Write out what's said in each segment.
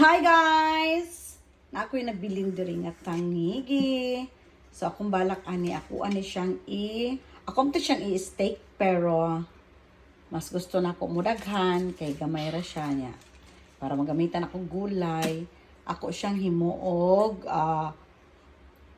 Hi guys! Na ako'y nabilin diri nga tangigi. So akong balak ani ako ani siyang i ako to siyang i-steak pero mas gusto na ako mudaghan kay gamay ra siya niya. Para magamitan akong gulay. Ako siyang himuog ah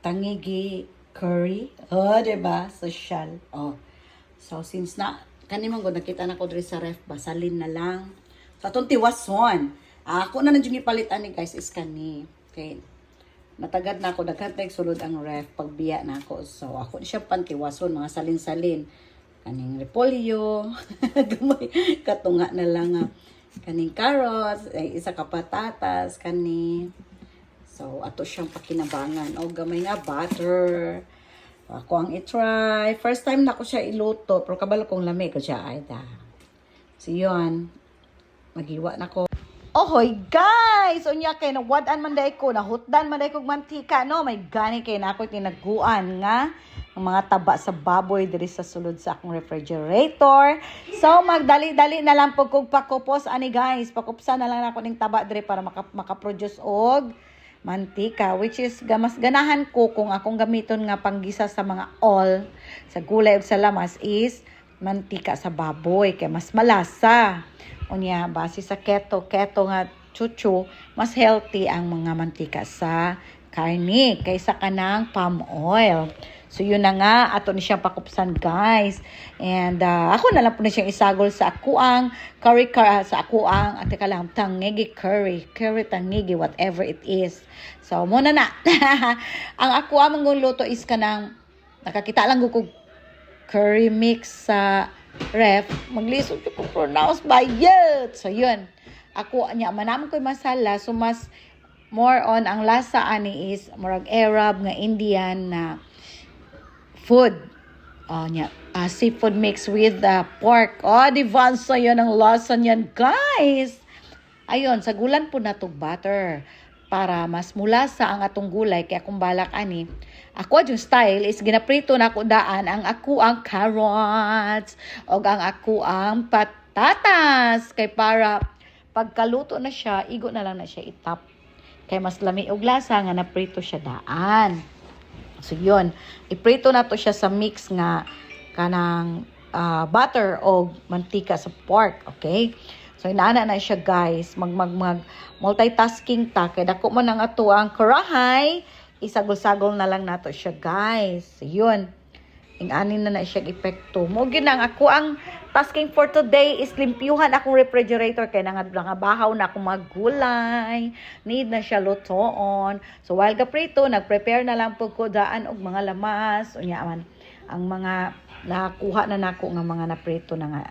tangigi curry. Oh, ba? Social. Oh. So since na kanimang gud nakita na ko sa ref basalin na lang. Sa atong tiwason. Ah, ako na nandiyo gipalitan ni guys is kani. Okay. Natagad na ako daghan tay sulod ang ref pagbiya na ako. So ako siya pantiwason mga salin-salin. Kaning repolyo, gamay katunga na lang nga. Kaning carrots, ay isa ka patatas, kani So, ato siyang pakinabangan. O, gamay nga butter. Ako ang itry. First time na ko siya iluto. Pero kabalo kong lamig ko siya. Ay, da. So, yun. Magiwa na ko. Ohoy, guys! Unya kay nawadan man day ko, nahutdan man day kog mantika, no? May gani kay na ako tinaguan nga ang mga taba sa baboy diri sa sulod sa akong refrigerator. So magdali-dali na lang pug kog pakupos ani guys. Pakupsa na lang ako ning taba diri para maka, maka-produce og mantika which is gamas ganahan ko kung akong gamiton nga panggisa sa mga all sa gulay ug sa lamas is mantika sa baboy kay mas malasa. Unya base sa keto, keto nga chuchu, mas healthy ang mga mantika sa karne kaysa kanang palm oil. So yun na nga, ato ni siyang pakupsan guys. And uh, ako na lang po na siyang isagol sa akuang curry, curry sa akuang, at teka lang, tangigi curry, curry tangigi, whatever it is. So muna na. ang akuang mong luto is kanang, nakakita lang ko curry mix sa ref. Maglisod ko kung pronounce by yet. So yun. Ako, nya, manaman ko yung masala. So mas more on ang lasa ani is murag Arab nga Indian na food. Oh, nya, ah, seafood mix with the pork. Oh, di sa yun ang lasa niyan, guys. Ayun, sa gulan po na to butter para mas mula sa ang atong gulay kaya kung balak ani ako yung style is ginaprito na ko daan ang ako ang carrots o ang ako ang patatas. Kay para pagkaluto na siya igo na lang na siya itap. Kay mas lami og lasa nga naprito siya daan. So yun. Iprito na to siya sa mix nga kanang ah, butter o mantika sa pork okay So inaana na siya guys, mag mag mag multitasking ta kay dako man ang ato ang karahay, isagol-sagol na lang nato siya guys. So, yun. Ing anin na na siya epekto. Mo ginang ako ang tasking for today is limpyuhan akong refrigerator kay nga bahaw na akong mga gulay. Need na siya lutoon. So while gaprito, nag-prepare na lang po ko daan og mga lamas. Unya man ang mga nakuha na nako nga mga naprito na nga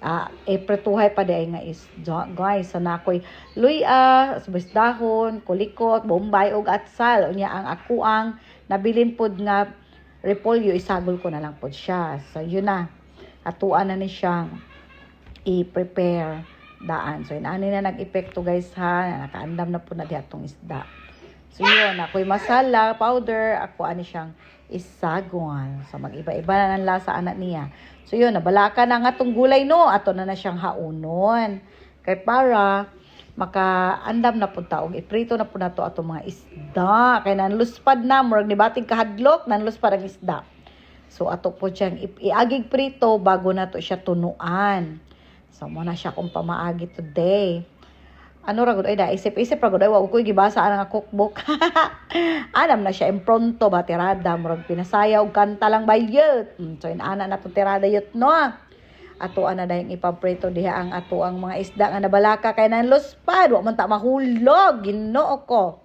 ah e pretuhay pa day nga is guys sa nakoy luya subis dahon kulikot bombay ug atsal unya ang ako ang nabilin pod nga repolyo isagol ko na lang pod siya. So yun na. Atuan na ni siyang i-prepare daan. So inani na nag-epekto guys ha? Nakaandam na po na di atong isda. So yun ako'y masala powder. Ako ani siyang isagon so mag-iba-iba na ng lasa anak niya So yun, nabalaka na nga tong gulay no, ato na na siyang haunon. Kay para makaandam na po taong iprito na po na to ato mga isda. Kay nanluspad na, murag ni bating kahadlok, nanluspad ang isda. So ato po siyang iagig prito bago na to siya tunuan. So mo na siya kung pamaagi today ano ra gud ay da isip-isip ra gud ay wa ko gibasa ang cookbook. Anam na siya impronto ba tirada murag pinasaya og kanta lang bayot mm, so inaana na to tirada yut no ato ana dayang ipaprito diha ang ato ang mga isda nga nabalaka kay nan luspad wa man ta mahulog Ginoo ko.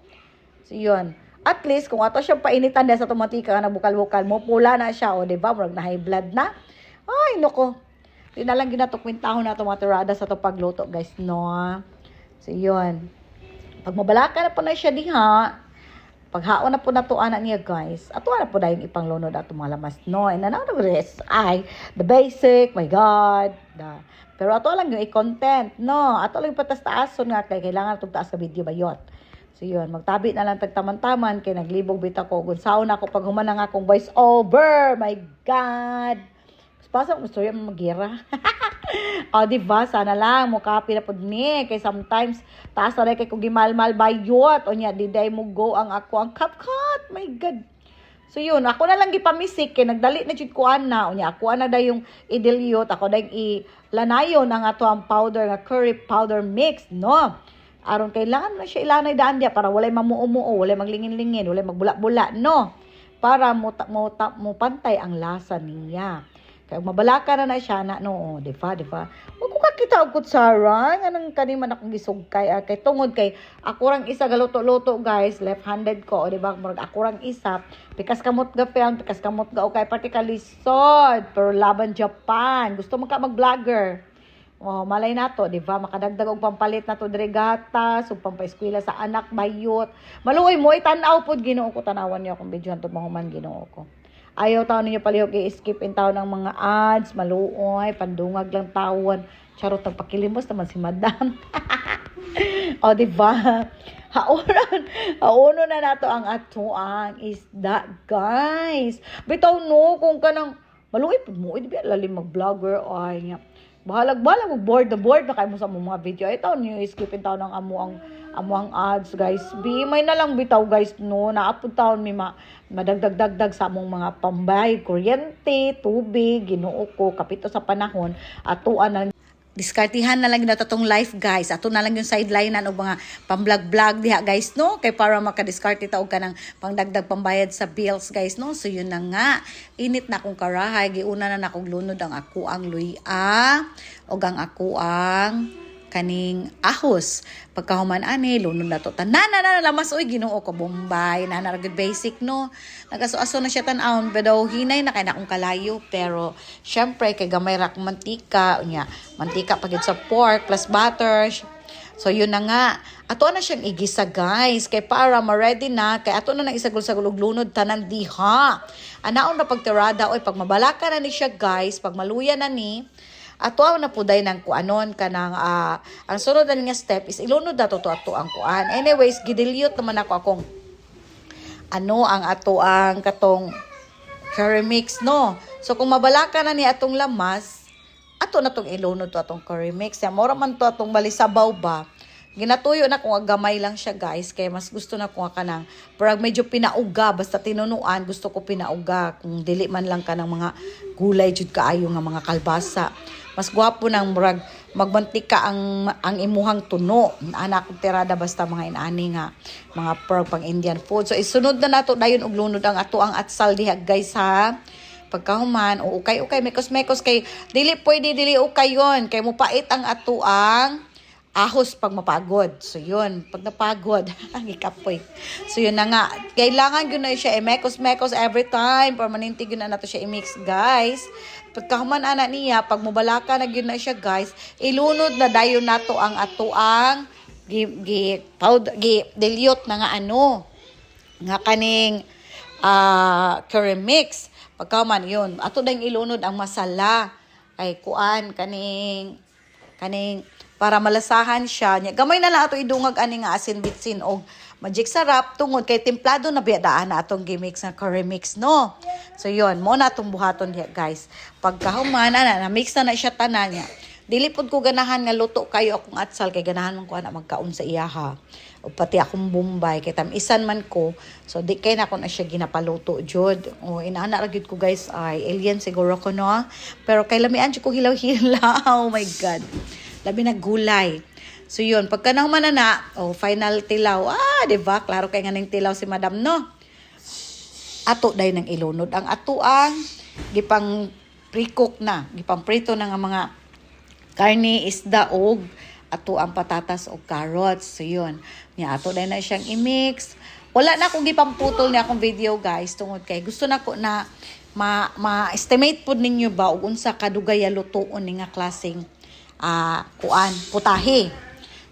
So yun. At least kung ato siya painitan sa tomatika nga bukal-bukal mo pula na siya o di ba murag na high blood na. Ay nako. Di na lang ginatukwintahon na to mga sa to pagluto guys no So, yun. Pag mabalaka na po na siya diha, paghaon na po na to anak niya guys, ato na po na yung ipanglunod ato mga lamas no. And ano res ay the basic, my god. The, pero ato lang yung i-content, no. Ato lang yung patas-taason nga kay kailangan itong taas ka video bayot. So yun, magtabi na lang tagtaman-taman kay naglibog bita ko. Gunsaw na ako pag humanang akong voice over. My God! Pasok story mo magira. o, di ba? Sana lang, mukha pinapod ni. Kay sometimes, taas na rin kay kung gimalmal bayot. O niya, di day mo go ang ako ang kapkat. My God. So yun, ako na lang gipamisik kay nagdali na jud kuan na unya ako na da yung idilyot ako da i lanayon ang ato ang powder nga curry powder mix no aron kailangan na siya ilanay daan dia para walay mamuumuo walay maglingin-lingin walay magbula-bula no para mo mo, mo pantay ang lasa niya kay mabalaka na na siya na no di ba di ba? Huwag ko kakita og kutsara nga nang kaniman akong gisugkay ah, kay tungod kay ako rang isa galuto-luto guys. Left-handed ko o di ba? Murag ako rang isa. Pikas kamot ga film pikas kamot ga okay particularly sod pero laban Japan. Gusto mo ka mag-vlogger? Oh, malay na to, di ba? Makadagdag og pampalit na to dire gatas, ug pampaeskwela sa anak bayot. Maluoy mo tan-aw pod Ginoo ko. Tanawan niyo akong video to mahuman Ginoo ko. Ayaw taon ninyo palihog i-skip in taon ng mga ads, maluoy, pandungag lang tawon. Charot ang pakilimos naman si Madam. o, di ba? Haunon, hauno na nato ang atuang isda, guys. Bitaw no, kung kanang maluoy po mo, di ba lalim mag-vlogger, ay nga. Bahalag bahalag mo board the board na mo sa mga video. Ito niyo skipin taon ng amo ang amo ang ads guys. Bi may na lang bitaw guys no. Naapod taon may ma, madagdag-dagdag sa among mga pambay, kuryente, tubig, Ginoo ko kapito sa panahon atuan na diskartihan na lang na tatong life guys. Ato na lang yung sideline na og mga pamblog-vlog diha guys no? Kay para makadiskarte ta og kanang pangdagdag pambayad sa bills guys no? So yun na nga. Init na akong karahay. Giuna na nakong lunod ang ako ang luya og ang ako ang kaning ahos. Pagkahuman ani lunod na to. Tanan na lamas oy Ginoo ko Bombay. Na na good basic no? Nagaso-aso na siya tan-aon pero hinay na kay na akong kalayo. Pero syempre kay gamay ra akong mantika. Unya mantika pagid sa pork plus butter. So yun na nga, ato na siyang igisa guys, kay para ma-ready na, kay ato na nang isagol-sagol og lunod tanan diha. Anaon na pagtirada oy pag mabalaka na ni siya guys, pag maluya na ni, ato na puday ng kuanon kanang ah, ang sunod nga step is ilunod dato to ato ang kuan. Anyways, gidilyot naman ako akong ano ang ato ang katong curry mix no. So kung mabalaka na ni atong lamas, ato na tong ilunod to atong curry mix. Ya mora man to atong balisabaw ba. Ginatuyo na kung gamay lang siya guys kay mas gusto na ko ka nang parang medyo pinauga basta tinunuan gusto ko pinauga kung dili man lang ka ng mga gulay jud kaayo nga mga kalbasa mas gwapo nang murag magmantika ang ang imuhang tuno. Anak tirada basta mga inani nga mga pork pang Indian food. So isunod na nato dayon og lunod ang ato ang atsal diha guys ha? Pagkahuman o ukay ukay mekos mekos kay dili pwede dili ukay yon. Kay mupait ang ato ang ahos pag mapagod. So yun, pag napagod, ang ikapoy. So yun na nga, kailangan yun na siya i-mekos-mekos every time. Permanente yun na nato siya i-mix, guys. Pagkahuman ana niya, pag mubalaka na yun na siya, guys, ilunod na dayon nato ang ato ang gi, gi, powder, gi, dilute na nga ano, nga kaning ah curry mix. Pagkahuman yun, ato dahil ilunod ang masala. Ay, kuan, kaning, kaning, para malasahan siya. Nya, gamay na lang ato idungag ani nga asin bitsin og magic sarap tungod kay templado na biyadaan na atong gimix nga curry mix no. So yon mo na atong buhaton diha guys. Pagkahuman na na mix na na siya tanan niya. Dili pod ko ganahan nga luto kayo akong atsal kay ganahan man ko ana magkaon sa iyaha. O pati akong Bombay kay tamisan man ko. So di kay na ko na siya ginapaluto jud. O inaana ra ko guys ay alien siguro ko no. Pero kay lamian jud ko hilaw-hilaw. Oh my god labi na gulay. So yun, pagka nang manana, oh, final tilaw. Ah, di ba? Klaro kay nga ning tilaw si madam, no? Ato day ng ilunod. Ang ato ang gipang pre-cook na, gipang prito na nga mga karne, isda, og ato ang patatas o carrots. So yun, niya ato day na siyang i-mix. Wala na akong gipamputol ni akong video guys tungod kay gusto na ko na ma ma-estimate pud ninyo ba og unsa kadugay lutoon ni nga klaseng ah kuan putahe.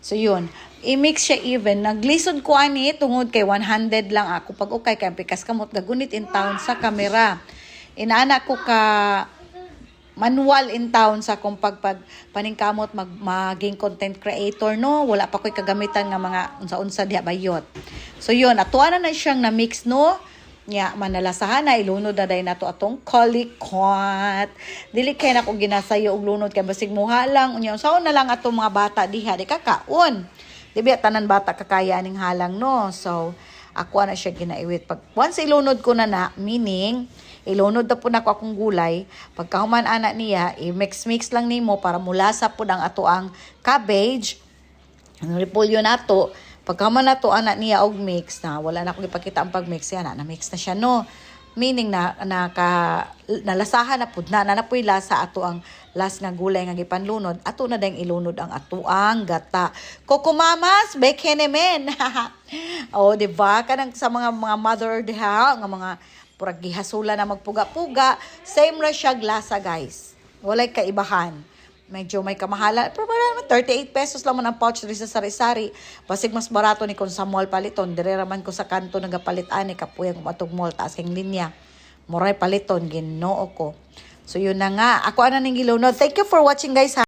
So yun, i-mix siya even. Naglisod ko ani tungod kay 100 lang ako pag okay kay pikas kamot gagunit in town sa kamera. Inaana ko ka manual in town sa kung pagpag paningkamot mag maging content creator no wala pa ko'y kagamitan nga mga unsa-unsa diha bayot so yun atuan na na siyang na mix no Nya manalasahan na ilunod na day nato atong kolikot. Dili kay na ko ginasayo og lunod kay basig muha lang unya sao na lang atong mga bata diha di kakaon. Di ba tanan bata kakaya ning halang no. So ako na siya ginaiwit pag once ilunod ko na na meaning ilunod na po na ko akong gulay pagkahuman ana niya i-mix mix lang nimo para mulasa po ang ato ang cabbage ang repolyo nato pagkaman nato anak niya og mix na wala na akong ipakita ang pagmix yan na mix na siya no? Meaning na naka nalasahan na pud na na napoy lasa ato ang last nga gulay nga gipanlunod. Ato na dayang ilunod ang ato ang gata. Kokomamas bekenemen oh di ba? Kanang sa mga mga mother diha nga mga purag gihasula na magpuga-puga same ra siya lasa guys. Walay kaibahan medyo may kamahalan. Pero parang 38 pesos lang man ang pouch diri sa sari-sari. Basig mas barato ni kung sa mall paliton. Dire raman ko sa kanto nagapalitan ni kapuyang matog mall taas kang linya. Muray paliton ginoo ko. So yun na nga. Ako ana ning gilunod. Thank you for watching guys ha.